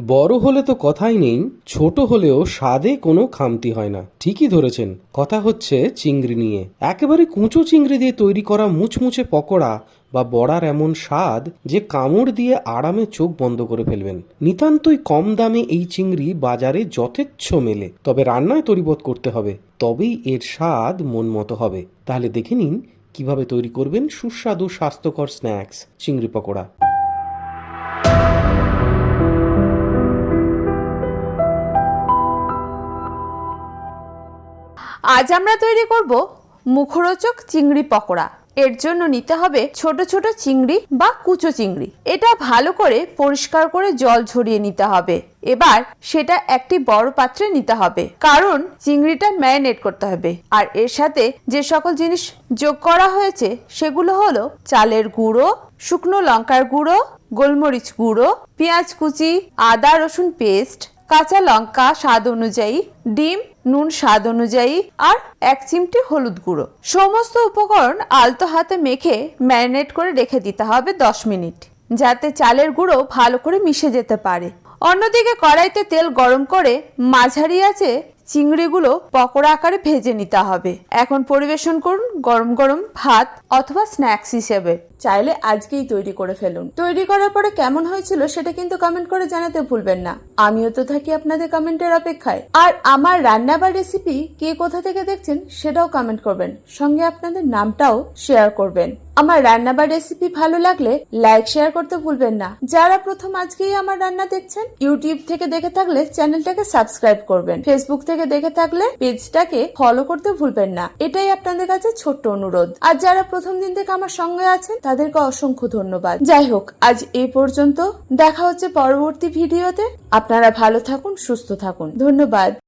বড় হলে তো কথাই নেই, ছোট হলেও স্বাদে কোনো খামতি হয় না। ঠিকই ধরেছেন। কথা হচ্ছে চিংড়ি নিয়ে। একেবারে কুঁচো চিংড়ি দিয়ে তৈরি করা মুচমুচে পকোড়া বা বড়ার এমন স্বাদ যে কামড় দিয়ে আরামে চোখ বন্ধ করে ফেলবেন। নিতান্তই কম দামে এই চিংড়ি বাজারে যথেচ্ছ মেলে। তবে রান্নায় তরিবত করতে হবে। তবেই এর স্বাদ মন মতো হবে। তাহলে দেখে নিন কীভাবে তৈরি করবেন সুস্বাদু স্বাস্থ্যকর স্ন্যাক্স, চিংড়ি পকোড়া। আজ আমরা তৈরি করব মুখরোচক চিংড়ি পকোড়া। এর জন্য নিতে হবে ছোট ছোট চিংড়ি বা কুচো চিংড়ি। এটা ভালো করে পরিষ্কার করে জল ঝরিয়ে নিতে হবে। এবার সেটা একটি বড় পাত্রে নিতে হবে। কারণ চিংড়িটা ম্যারিনেট করতে হবে। আর এর সাথে যে সকল জিনিস যোগ করা হয়েছে, সেগুলো হলো চালের গুঁড়ো, শুকনো লঙ্কার গুঁড়ো, গোলমরিচ গুঁড়ো, পেঁয়াজ কুচি, আদা রসুন পেস্ট, কাঁচা লঙ্কা স্বাদ অনুযায়ী, ডিম নুন স্বাদ অনুযায়ী আর এক চিমটি হলুদ গুঁড়ো। সমস্ত উপকরণ আলতো হাতে মেখে ম্যারিনেট করে রেখে দিতে হবে দশ মিনিট, যাতে চালের গুঁড়ো ভালো করে মিশে যেতে পারে। অন্যদিকে কড়াইতে তেল গরম করে মাঝারি আছে চিংড়িগুলো পকোড়া আকারে ভেজে নিতে হবে। এখন পরিবেশন করুন গরম গরম ভাত অথবা স্ন্যাক্স হিসেবে। চাইলে আজকেই তৈরি করে ফেলুন। তৈরি করার পরে কেমন হয়েছিল সেটা কিন্তু কমেন্ট করে জানাতে ভুলবেন না। আমিও তো থাকি আপনাদের কমেন্টের অপেক্ষায়। আর আমার রান্না বা রেসিপি কে কোথা থেকে দেখছেন সেটাও কমেন্ট করবেন। সঙ্গে আপনাদের নামটাও শেয়ার করবেন। আমার রান্না বা রেসিপি ভালো লাগলে লাইক শেয়ার করতে ভুলবেন না। যারা প্রথম আজকেই আমার রান্না দেখছেন ইউটিউব থেকে দেখে থাকলে চ্যানেলটাকে সাবস্ক্রাইব করবেন। ফেসবুক থেকে দেখে থাকলে পেজটাকে ফলো করতে ভুলবেন না। এটাই আপনাদের কাছে ছোট্ট অনুরোধ। আর যারা প্রথম দিন থেকে আমার সঙ্গে আছেন, তাদেরকে অসংখ্য ধন্যবাদ। যাই হোক, আজ এ পর্যন্ত। দেখা হচ্ছে পরবর্তী ভিডিওতে। আপনারা ভালো থাকুন, সুস্থ থাকুন। ধন্যবাদ।